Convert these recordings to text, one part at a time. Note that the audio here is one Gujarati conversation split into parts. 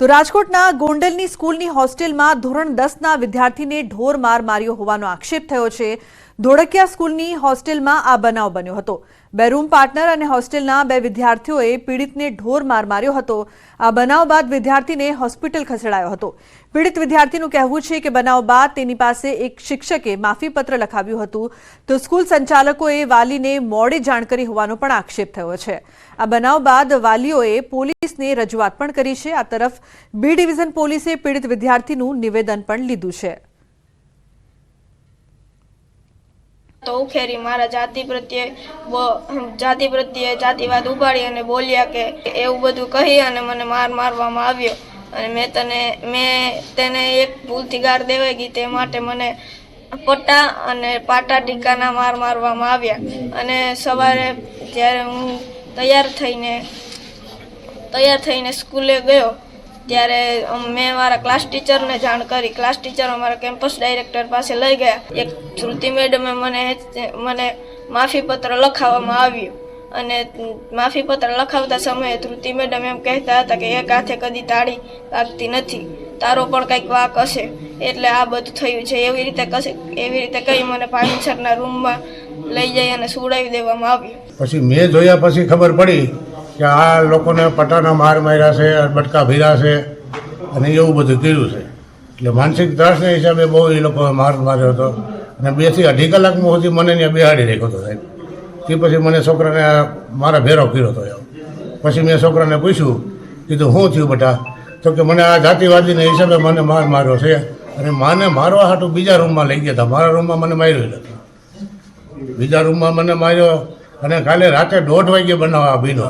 તો રાજકોટના ગોંડલની સ્કૂલની હોસ્ટેલમાં ધોરણ દસના વિદ્યાર્થીને ઢોર માર માર્યો હોવાનો આક્ષેપ થયો છે. ધોળકિયા સ્કૂલની હોસ્ટેલમાં આ બનાવ બન્યો હતો. બે રૂમ પાર્ટનર અને હોસ્ટેલના બે વિદ્યાર્થીઓએ પીડિતને ઢોર માર માર્યો હતો. આ બનાવ બાદ વિદ્યાર્થીને હોસ્પિટલ ખસેડાયો હતો. પીડિત વિદ્યાર્થીનું કહેવું છે કે બનાવ બાદ તેની પાસે એક શિક્ષકે માફીપત્ર લખાવ્યું હતું. તો સ્કૂલ સંચાલકોએ વાલીને મોડી જાણ કરી હોવાનો પણ આક્ષેપ થયો છે. આ બનાવ બાદ વાલીઓએ પોલીસને રજૂઆત પણ કરી છે. આ તરફ બી ડિવિઝન પોલીસે પીડિત વિદ્યાર્થીનું નિવેદન પણ લીધું છે. તો ઉખેરી મારા જાતિ પ્રત્યે જાતિ પ્રત્યે જાતિવાદ ઉપાડી અને બોલ્યા કે એવું બધું કહી અને મને માર મારવામાં આવ્યો. અને મેં તને, મેં તેને એક ભૂલથી ગાર દેવાઈ ગઈ તે માટે મને પટ્ટા અને પાટા ટીકાના માર મારવામાં આવ્યા. અને સવારે જ્યારે હું તૈયાર થઈને તૈયાર થઈને સ્કૂલે ગયો, ત્યારે મેં મારા ક્લાસ ટીચરને જાણ કરી. ક્લાસ ટીચર અમારા કેમ્પસ ડાયરેક્ટર પાસે લઈ ગયા. એક શ્રુતિ મેડમે મને મને માફી પત્ર લખાવવામાં આવ્યું. અને માફીપત્ર લખાવતા સમયે ધૃતિ મેડમ એમ કહેતા હતા કે એક હાથે કદી તાળી લાગતી નથી. તારો પણ કંઈક વાક હશે. એટલે આ બધું થયું છે. એવી રીતે કશે, એવી રીતે કહી મને પાણીસરના રૂમમાં લઈ જઈ અને સુડાવી દેવામાં આવ્યું. પછી મેં જોયા પછી ખબર પડી કે આ લોકોને પટાના માર માર્યા છે, બટકા ભીરા છે અને એવું બધું કર્યું છે. એટલે માનસિક ત્રાસના હિસાબે બહુ એ લોકોએ માર માર્યો હતો. અને બેથી અઢી કલાકમાં સુધી મને ત્યાં બેહાડી રાખ્યો હતો સાહેબ. તે પછી મને છોકરાને મારા ભેરો કર્યો હતો એમ. પછી મેં છોકરાને પૂછ્યું, કીધું શું થયું બેટા? તો કે, મને આ જાતિવાદીના હિસાબે મને માર માર્યો છે. અને માને મારવા હાટું બીજા રૂમમાં લઈ ગયા હતા. મારા રૂમમાં મને માર્યો હતો બીજા રૂમમાં મને માર્યો અને કાલે રાતે દોઢ વાગે બનાવવા બીનો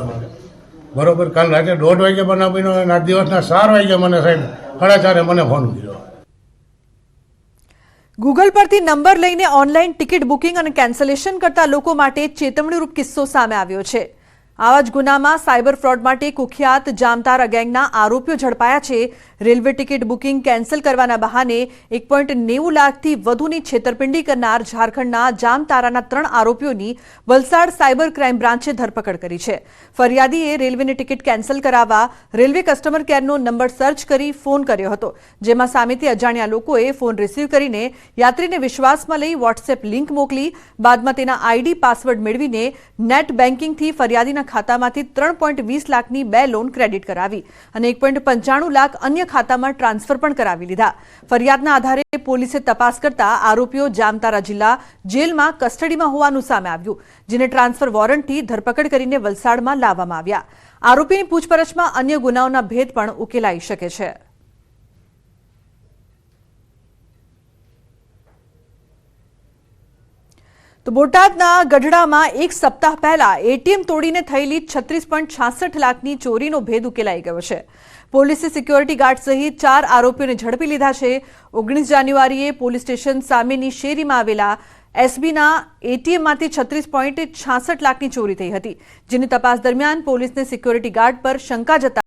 બરોબર, કાલે રાતે દોઢ વાગે બનાવ બીનો અને આ દિવસના ચાર વાગે મને સાહેબ, સાડા ચારે મને ફોન કર્યો. ગૂગલ પરથી નંબર લઈને ઓનલાઈન ટિકિટ બુકિંગ અને કેન્સલેશન કરતા લોકો માટે ચેતવણીરૂપ કિસ્સો સામે આવ્યો છે. આવા જ ગુનામાં સાયબર ફ્રોડ માટે કુખ્યાત જામતારા ગેંગના આરોપીઓ ઝડપાયા છે. રેલવે ટિકિટ બુકિંગ કેન્સલ કરવાના બહાને એક પોઈન્ટ નેવું લાખથી વધુની છેતરપિંડી કરનાર ઝારખંડના જામતારાના ત્રણ આરોપીઓની વલસાડ સાયબર ક્રાઇમ બ્રાન્ચે ધરપકડ કરી છે. ફરિયાદીએ રેલવેની ટિકિટ કેન્સલ કરાવવા રેલવે કસ્ટમર કેરનો નંબર સર્ચ કરી ફોન કર્યો હતો, જેમાં સામેથી અજાણ્યા લોકોએ ફોન રિસીવ કરીને યાત્રીને વિશ્વાસમાં લઈ વોટ્સએપ લિંક મોકલી, બાદમાં તેના આઈડી પાસવર્ડ મેળવીને નેટ બેન્કિંગથી ફરિયાદીના ખાતામાંથી ત્રણ પોઈન્ટ વીસ લાખની બે લોન ક્રેડિટ કરાવી અને એક પોઈન્ટ પંચાણું લાખ અન્ય ખાતામાં ટ્રાન્સફર પણ કરાવી લીધા. ફરિયાદના આધારે પોલીસે તપાસ કરતા આરોપીઓ જામતારા જિલ્લા જેલમાં કસ્ટડીમાં હોવાનું સામે આવ્યું, જેને ટ્રાન્સફર વોરંટથી ધરપકડ કરીને વલસાડમાં લાવવામાં આવ્યા. આરોપીની પૂછપરછમાં અન્ય ગુનાઓના ભેદ પણ ઉકેલાઈ શકે છે. તો બોટાદના ગઢડામાં એક સપ્તાહ પહેલા એટીએમ તોડીને થયેલી છત્રીસ પોઈન્ટ છાસઠ લાખની ચોરીનો ભેદ ઉકેલાઈ ગયો છે. પોલીસે સિક્યોરિટી ગાર્ડ સહિત ચાર આરોપીઓને ઝડપી લીધા છે. ઓગણીસ જાન્યુઆરીએ પોલીસ સ્ટેશન સામેની શેરીમાં આવેલા એસબીના એટીએમમાંથી છત્રીસ પોઈન્ટ છાસઠ લાખની ચોરી થઈ હતી, જેની તપાસ દરમિયાન પોલીસને સિક્યોરિટી ગાર્ડ પર શંકા જતા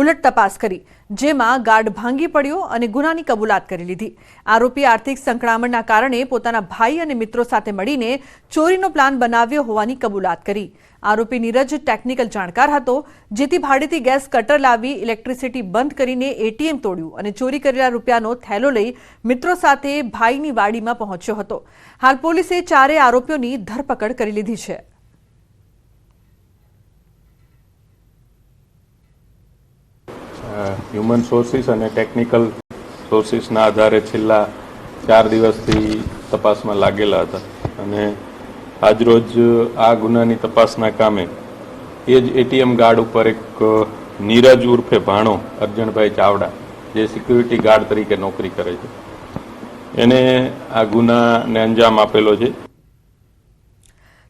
ઉલટ તપાસ કરી, જેમાં ગાર્ડ ભાંગી પડ્યો અને ગુનાની કબૂલાત કરી લીધી. આરોપી આર્થિક સંકળામણના કારણે પોતાના ભાઈ અને મિત્રો સાથે મળીને ચોરીનો પ્લાન બનાવ્યો હોવાની કબૂલાત કરી. આરોપી નીરજ ટેકનિકલ જાણકાર હતો, જેથી ભાડેથી ગેસ કટર લાવી ઇલેક્ટ્રિસિટી બંધ કરીને એટીએમ તોડ્યું અને ચોરી કરેલા રૂપિયાનો થેલો લઈ મિત્રો સાથે ભાઈની વાડીમાં પહોંચ્યો હતો. હાલ પોલીસે ચારેય આરોપીઓની ધરપકડ કરી લીધી છે. હ્યુમન સોર્સિસ અને ટેકનિકલ સોર્સિસના આધારે છેલ્લા ચાર દિવસથી તપાસમાં લાગેલા હતા. અને આજરોજ આ ગુનાની તપાસના કામે એ જ એટીએમ ગાર્ડ ઉપર એક નીરજ ઉર્ફે ભાણો, અર્જણભાઈ ચાવડા, જે સિક્યુરિટી ગાર્ડ તરીકે નોકરી કરે છે. એને આ ગુનાને અંજામ આપેલો છે.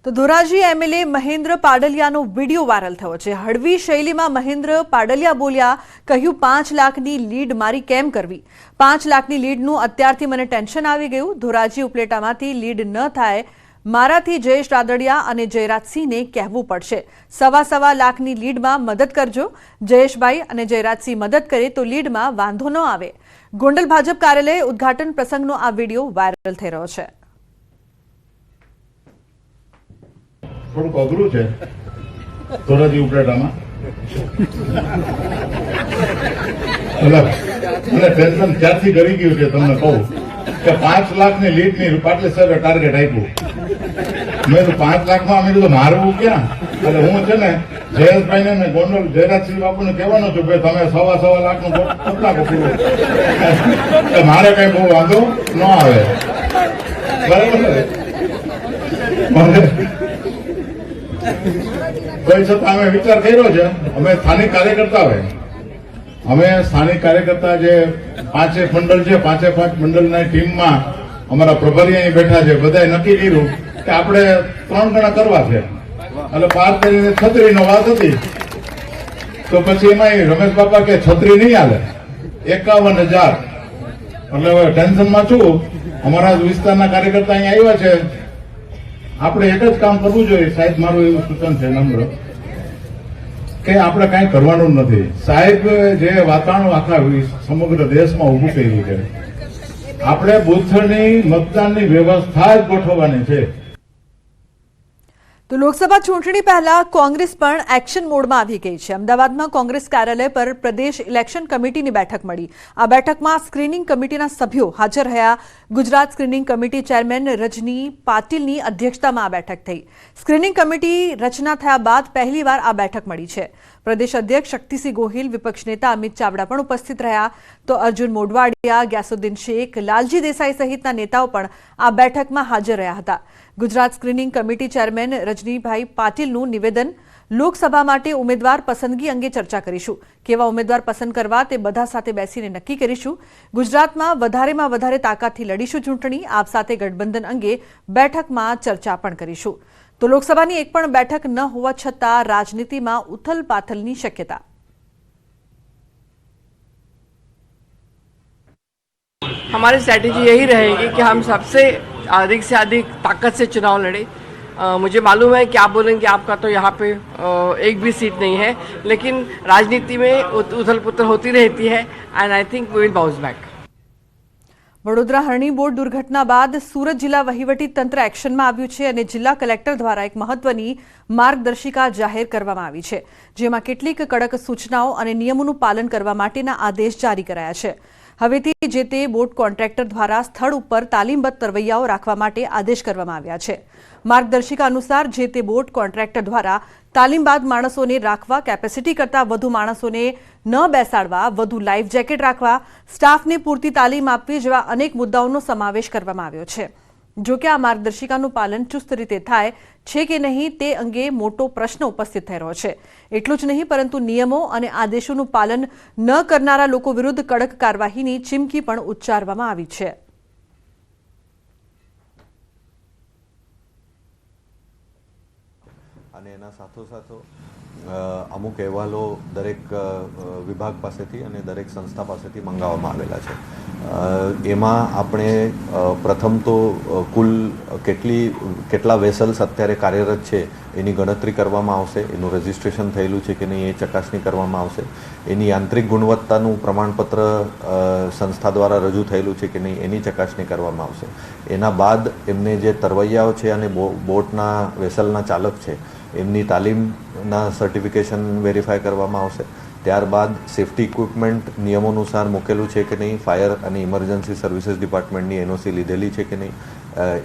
તો ધોરાજી એમએલએ મહેન્દ્ર પાડલિયાનો વીડિયો વાયરલ થયો છે. હળવી શૈલીમાં મહેન્દ્ર પાડલિયા બોલ્યા, કહ્યું, પાંચ લાખની લીડ મારી કેમ કરવી? પાંચ લાખની લીડનું અત્યારથી મને ટેન્શન આવી ગયું. ધોરાજી ઉપલેટામાંથી લીડ ન થાય. મારાથી જયેશ રાદડિયા અને જયરાજસિંહને કહેવું પડશે. સવા સવા લાખની લીડમાં મદદ કરજો. જયેશભાઈ અને જયરાજસિંહ મદદ કરે તો લીડમાં વાંધો ન આવે. ગોંડલ ભાજપ કાર્યાલય ઉદ્ઘાટન પ્રસંગનો આ વીડિયો વાયરલ થઈ રહ્યો છે. થોડુંક અઘરું છે. ધોરાજી ઉપલેટામાં. મને ટેન્શન ક્યારથી કરી ગયું છે તમને કહું. કે પાંચ લાખની લીટની પાટલે સર ટાર્ગેટ આપ્યું. મેં તો પાંચ લાખમાં અમે કીધું, મારવું ક્યાં? એટલે હું છે ને જયેશભાઈ ને ગોંડલ જયરાજસિંહ બાપુને કહેવાનો છું કે તમે સવા સવા લાખનું નાખો એટલે મારે કઈ બહુ વાંધો ન આવે. બરાબર ને કોઈ છતાં અમે વિચાર કર્યો છે? અમે સ્થાનિક કાર્યકર્તા હોય. અમે સ્થાનિક કાર્યકર્તા જે પાંચે મંડળ છે, પાંચે પાંચ મંડળના ટીમમાં અમારા પ્રભારી અહીં બેઠા છે, બધાએ નક્કી કર્યું કે આપણે ત્રણ ગણા કરવા છે. એટલે પાર કરીને છત્રીનો વાત હતી. તો પછી એમાં રમેશ બાપા કે છત્રી નહીં હાલે. એકાવન હજાર. એટલે હવે ટેન્શનમાં છું. અમારા વિસ્તારના કાર્યકર્તા અહીંયા આવ્યા છે. આપણે એક જ કામ કરવું જોઈએ. સાહેબ, મારું એવું સૂચન છે નમ્ર કે આપણે કાંઈ કરવાનું નથી. સાહેબ, જે વાતાવરણ આખા સમગ્ર દેશમાં ઊભું કર્યું છે. આપણે બુથની મતદાનની વ્યવસ્થા જ ગોઠવવાની છે. તો લોકસભા ચૂંટણી પહેલા કોંગ્રેસ પણ એક્શન મોડમાં આવી ગઈ છે. અમદાવાદમાં કોંગ્રેસ કાર્યાલય પર પ્રદેશ ઇલેક્શન કમિટીની બેઠક મળી. આ બેઠકમાં સ્ક્રીનિંગ કમિટીના સભ્યો હાજર રહ્યા. Gujarat screening committee chairman Rajni પાટીલની અધ્યક્ષતામાં આ બેઠક થઈ. સ્ક્રીનિંગ કમિટી રચના થયા બાદ પહેલીવાર આ બેઠક મળી છે. પ્રદેશ અધ્યક્ષ શક્તિસિંહ ગોહિલ, વિપક્ષ નેતા અમિત ચાવડા પણ ઉપસ્થિત રહ્યા. તો અર્જુન મોઢવાડિયા, ગ્યાસુદ્દીન શેખ, લાલજી દેસાઈ સહિતના નેતાઓ પણ આ બેઠકમાં હાજર રહ્યા હતા. Gujarat screening committee chairman Rajnibhai પાટીલનું નિવેદન, લોકસભા માટે ઉમેદવાર પસંદગી અંગે ચર્ચા કરીશું. કેવા ઉમેદવાર પસંદ કરવા તે બધા સાથે બેસીને નક્કી કરીશું. ગુજરાતમાં વધારેમાં વધારે તાકાતથી લડીશું ચૂંટણી, આપ સાથે ગઠબંધન અંગે બેઠકમાં ચર્ચા પણ કરીશું. તો લોકસભાની એક પણ બેઠક ન હોવા છતાં રાજનીતિમાં ઉથલપાથલની શક્યતા हमारी स्ट्रैटेजी यही रहेगी कि हम सबसे अधिक से अधिक ताकत से चुनाव लड़े अ, मुझे मालूम है कि आप बोलेंगे आपका तो यहाँ पे अ, एक भी सीट नहीं है लेकिन राजनीति में उत- उथल पुथल होती रहती है and I think we will bounce back Vadodara Harni boat દુર્ઘટના બાદ સુરત જિલ્લા વહીવટી તંત્ર એક્શનમાં આવ્યું છે અને જિલ્લા કલેક્ટર દ્વારા એક મહત્વની માર્ગદર્શિકા જાહેર કરવામાં આવી છે, જેમાં કેટલીક કડક સૂચનાઓ અને નિયમોનું પાલન કરવા માટેના આદેશ જારી કરાયા છે. હવેથી જે તે બોટ કોન્ટ્રાક્ટર દ્વારા સ્થળ ઉપર તાલીમબદ્ધ તરવૈયાઓ રાખવા માટે આદેશ કરવામાં આવ્યા છે. માર્ગદર્શિકા અનુસાર જે તે બોટ કોન્ટ્રાક્ટર દ્વારા તાલીમબાદ માણસોને રાખવા, કેપેસિટી કરતાં વધુ માણસોને ન બેસાડવા, વધુ લાઈફ જેકેટ રાખવા, સ્ટાફને પૂરતી તાલીમ આપવી જેવા અનેક મુદ્દાઓનો સમાવેશ કરવામાં આવ્યો છે. જો કે આ માર્ગદર્શિકાનું પાલન ચુસ્ત રીતે થાય છે કે નહીં તે અંગે મોટો પ્રશ્ન ઉપસ્થિત થઈ રહ્યો છે. એટલું જ નહીં, પરંતુ નિયમો અને આદેશોનું પાલન ન કરનારા લોકો વિરુદ્ધ કડક કાર્યવાહીની ચીમકી પણ ઉચ્ચારવામાં આવી છે. અને એના સાથોસાથો અમુક અહેવાલો દરેક વિભાગ પાસેથી અને દરેક સંસ્થા પાસેથી મંગાવવામાં આવેલા છે. એમાં આપણે પ્રથમ તો કુલ કેટલી, કેટલા વેસલ્સ અત્યારે કાર્યરત છે, એની ગણતરી કરવામાં આવશે, એનું રજિસ્ટ્રેશન થયેલું છે કે નહીં એ ચકાસણી કરવામાં આવશે. એની યાંત્રિક ગુણવત્તાનું પ્રમાણપત્ર સંસ્થા દ્વારા રજૂ થયેલું છે કે નહીં એની ચકાસણી કરવામાં આવશે. એના બાદ એમને જે તરવૈયાઓ છે અને બોટના વેસલના ચાલક છે, એમની તાલીમના સર્ટિફિકેશન વેરીફાઈ કરવામાં આવશે. ત્યારબાદ સેફ્ટી ઇક્વિપમેન્ટ નિયમો અનુસાર મૂકેલું છે કે નહીં? ફાયર અને ઇમરજન્સી સર્વિસીસ ડિપાર્ટમેન્ટની એનઓસી લીધેલી છે કે નહીં?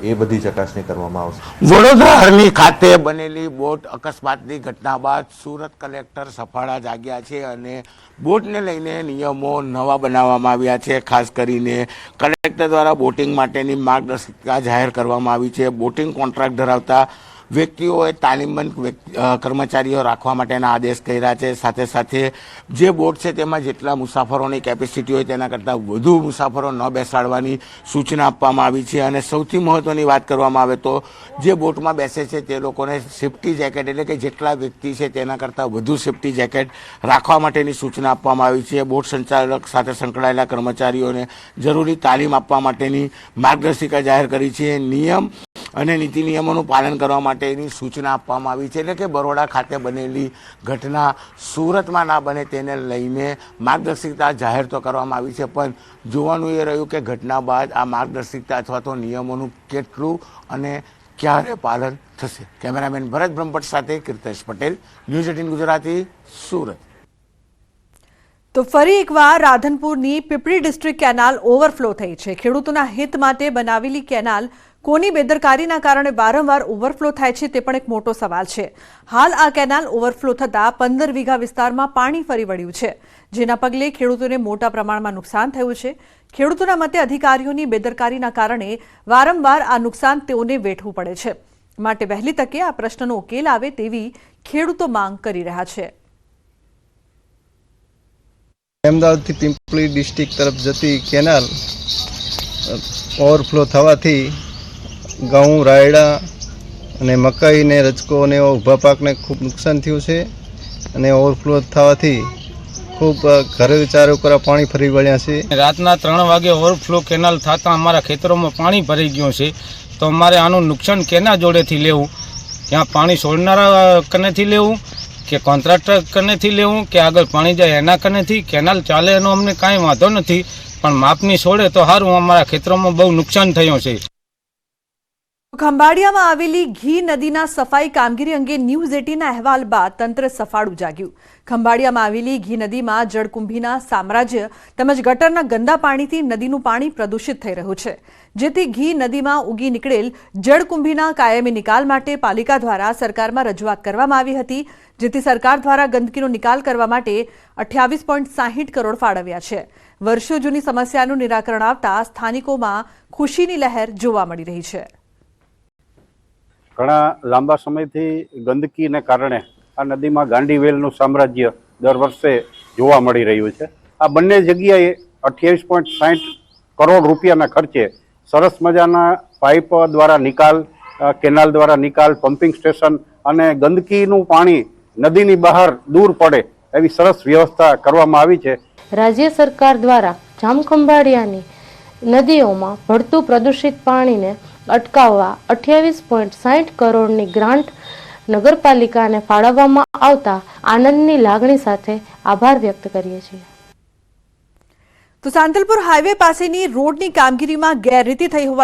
એ બધી ચકાસણી કરવામાં આવશે. વડોદરા હરણી ખાતે બનેલી બોટ અકસ્માતની ઘટના બાદ સુરત કલેક્ટર સફાળા જાગ્યા છે અને બોટને લઈને નિયમો નવા બનાવવામાં આવ્યા છે. ખાસ કરીને કલેક્ટર દ્વારા બોટિંગ માટેની માર્ગદર્શિકા જાહેર કરવામાં આવી છે. બોટિંગ કોન્ટ્રાક્ટ ધરાવતા વ્યક્તિઓએ તાલીમબંધ કર્મચારીઓ રાખવા માટેના આદેશ કર્યા છે. સાથે સાથે જે બોટ છે તેમાં જેટલા મુસાફરોની કેપેસિટી હોય તેના કરતાં વધુ મુસાફરો ન બેસાડવાની સૂચના આપવામાં આવી છે. અને સૌથી મહત્ત્વની વાત કરવામાં આવે તો જે બોટમાં બેસે છે તે લોકોને સેફ્ટી જેકેટ એટલે કે જેટલા વ્યક્તિ છે તેના કરતાં વધુ સેફ્ટી જેકેટ રાખવા માટેની સૂચના આપવામાં આવી છે. બોટ સંચાલક સાથે સંકળાયેલા કર્મચારીઓને જરૂરી તાલીમ આપવા માટેની માર્ગદર્શિકા જાહેર કરી છે. નિયમ અને નીતિ નિયમોનું પાલન કરવા માટેની સૂચના આપવામાં આવી છે. એટલે કે બરોડા ખાતે બનેલી ઘટના સુરતમાં ના બને તેને લઈને માર્ગદર્શિકા જાહેર તો કરવામાં આવી છે, પણ જોવાનું એ રહ્યું કે ઘટના બાદ આ માર્ગદર્શિકા અથવા તો નિયમોનું કેટલું અને ક્યારે પાલન થશે? કેમેરામેન ભરત બ્રહ્મભટ્ટ સાથે કીર્તેશ પટેલ, ન્યૂઝ એટીન ગુજરાતી, સુરત. તો ફરી એકવાર રાધનપુરની પીપળી ડિસ્ટ્રિક્ટ કેનાલ ઓવરફ્લો થઈ છે. ખેડૂતોના હિત માટે બનાવેલી કેનાલ કોની બેદરકારીના કારણે વારંવાર ઓવરફ્લો થાય છે તે પણ એક મોટો સવાલ છે. હાલ આ કેનાલ ઓવરફ્લો થતાં પંદર વીઘા વિસ્તારમાં પાણી ફરી વળ્યું છે. જેના પગલે ખેડૂતોને મોટા પ્રમાણમાં નુકસાન થયું છે. ખેડૂતોના મતે અધિકારીઓની બેદરકારીના કારણે વારંવાર આ નુકસાન તેઓને વેઠવું પડે છે. માટે વહેલી તકે આ પ્રશ્નનો ઉકેલ આવે તેવી ખેડૂતો માંગ કરી રહ્યા છે. અમદાવાદથી પિંપળી ડિસ્ટ્રિક્ટ તરફ જતી કેનાલ ઓવરફ્લો થવાથી ઘઉં, રાયડા અને મકાઈ ને રજકો અને ઊભા પાકને ખૂબ નુકસાન થયું છે અને ઓવરફ્લો થવાથી ખૂબ ઘરે ચારો ઉપર પાણી ફરી વળ્યા છે. રાતના ત્રણ વાગે ઓવરફ્લો કેનાલ થતાં અમારા ખેતરોમાં પાણી ભરી ગયું છે. તો અમારે આનું નુકસાન કેના જોડેથી લેવું? ત્યાં પાણી છોડનારા કનેથી લેવું? કે કોન્ટ્રાક્ટર કનેથી લેવું, કે આગળ પાણી જાય એના કનેથી કેનાલ ચાલે એનો અમને કાંઈ વાંધો નથી, પણ માપની છોડે તો સારું અમારા ખેતરોમાં બહુ નુકસાન થયું છે. ખંભાળિયામાં આવેલી ઘી નદીના સફાઈ કામગીરી અંગે ન્યૂઝ એટીના અહેવાલ બાદ તંત્ર સફાળું જાગ્યું. ખંભાળિયામાં આવેલી ઘી નદીમાં જળકુંભીના સામ્રાજ્ય તેમજ ગટરના ગંદા પાણીથી નદીનું પાણી પ્રદૂષિત થઈ રહ્યું છે. જેથી ઘી નદીમાં ઉગી નીકળેલ જળકુંભીના કાયમી નિકાલ માટે પાલિકા દ્વારા સરકારમાં રજૂઆત કરવામાં આવી હતી, જેથી સરકાર દ્વારા ગંદકીનો નિકાલ કરવા માટે અઠ્યાવીસ કરોડ ફાળવ્યા છે. વર્ષો જૂની સમસ્યાનું નિરાકરણ આવતા સ્થાનિકોમાં ખુશીની લહેર જોવા મળી રહી છે. ઘણા લાંબા સમયથી ગંદકીને કારણે આ નદીમાં ગાંડીવેલનું સામ્રાજ્ય દર વર્ષે જોવા મળી રહ્યું છે. આ બંને જગ્યાએ અઠ્યાવીસ પોઈન્ટ સાહીઠ કરોડ રૂપિયાના ખર્ચે સરસ મજાના પાઇપ દ્વારા નિકાલ કેનાલ દ્વારા નિકાલ, પમ્પિંગ સ્ટેશન અને ગંદકીનું પાણી નદીની બહાર દૂર પડે એવી સરસ વ્યવસ્થા કરવામાં આવી છે. રાજ્ય સરકાર દ્વારા જામખંભાળિયાની નદીઓમાં ભળતું પ્રદૂષિત પાણીને અટકાવવા અઠ્યાવીસ પોઈન્ટ સાહીઠ કરોડની ગ્રાન્ટ નગરપાલિકાને ફાળવવામાં આવતા આનંદની લાગણી સાથે આભાર વ્યક્ત કરીએ છીએ. તો સાંતલપુર હાઈવે પાસેની રોડની કામગીરીમાં ગેરરીતિ થઈ હોવા